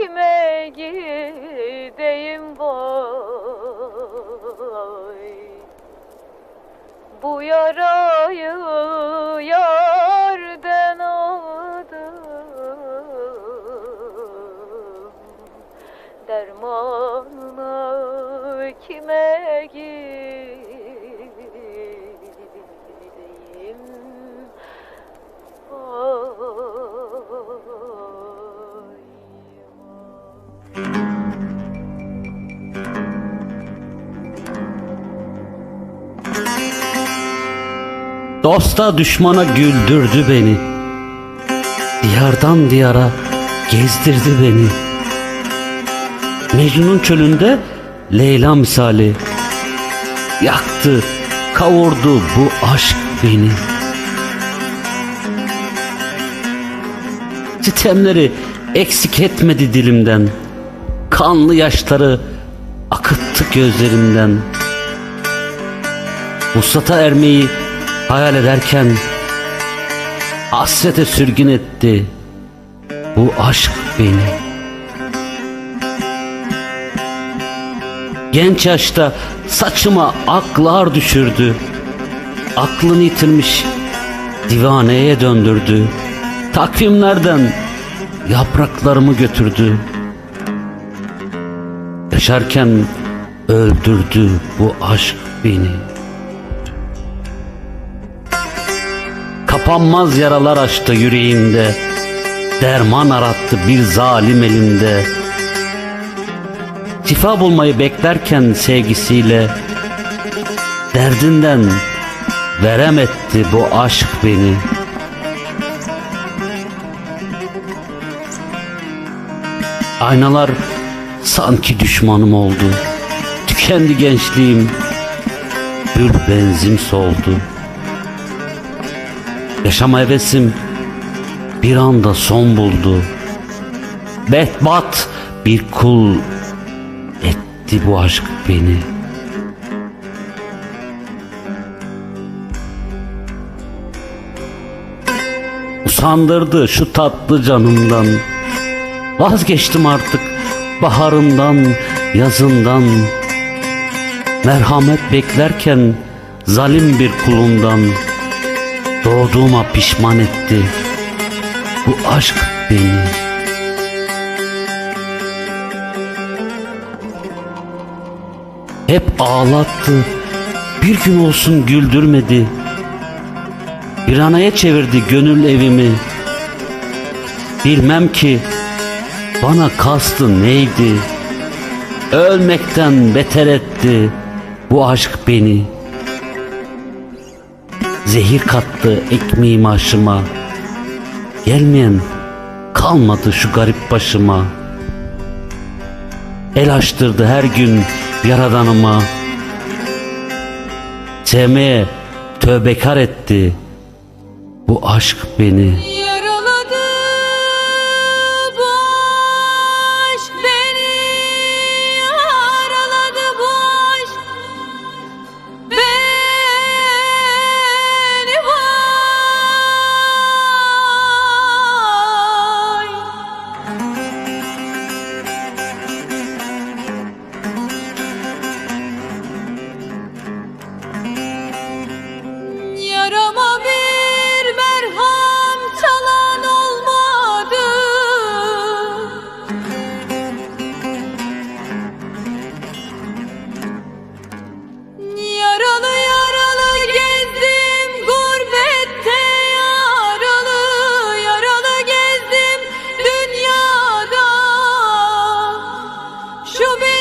kime gideyim vay Bu yarayı yerden aldım. Dermanını kime gideyim Dosta düşmana güldürdü beni. Diyardan diyara gezdirdi beni. Mecnun'un çölünde Leyla misali Yaktı, kavurdu bu aşk beni. Sitemleri eksik etmedi dilimden Kanlı yaşları akıttı gözlerimden. Vuslata ermeyi hayal ederken Hasrete sürgün etti bu aşk beni. Genç yaşta saçıma aklar düşürdü Aklını yitirmiş divaneye döndürdü. Takvimlerden yapraklarımı götürdü Yaşarken öldürdü bu aşk beni. Kapanmaz yaralar açtı yüreğimde Derman arattı bir zalim elinde Şifa bulmayı beklerken sevgisiyle Derdinden verem etti bu aşk beni. Aynalar sanki düşmanım oldu Tükendi gençliğim Gül benzim soldu Yaşama hevesim bir anda son buldu. Betbat bir kul etti bu aşk beni. Usandırdı şu tatlı canımdan. Vazgeçtim artık baharından, yazından. Merhamet beklerken zalim bir kulundan. Doğduğuma pişman etti Bu aşk beni Hep ağlattı Bir gün olsun güldürmedi Bir anaya çevirdi gönül evimi Bilmem ki Bana kastı neydi? Ölmekten beter etti Bu aşk beni. Zehir kattı ekmeğim aşıma Gelmeyen kalmadı şu garip başıma. El açtırdı her gün yaradanıma. Sevmeye tövbekar etti Bu aşk beni Shubin!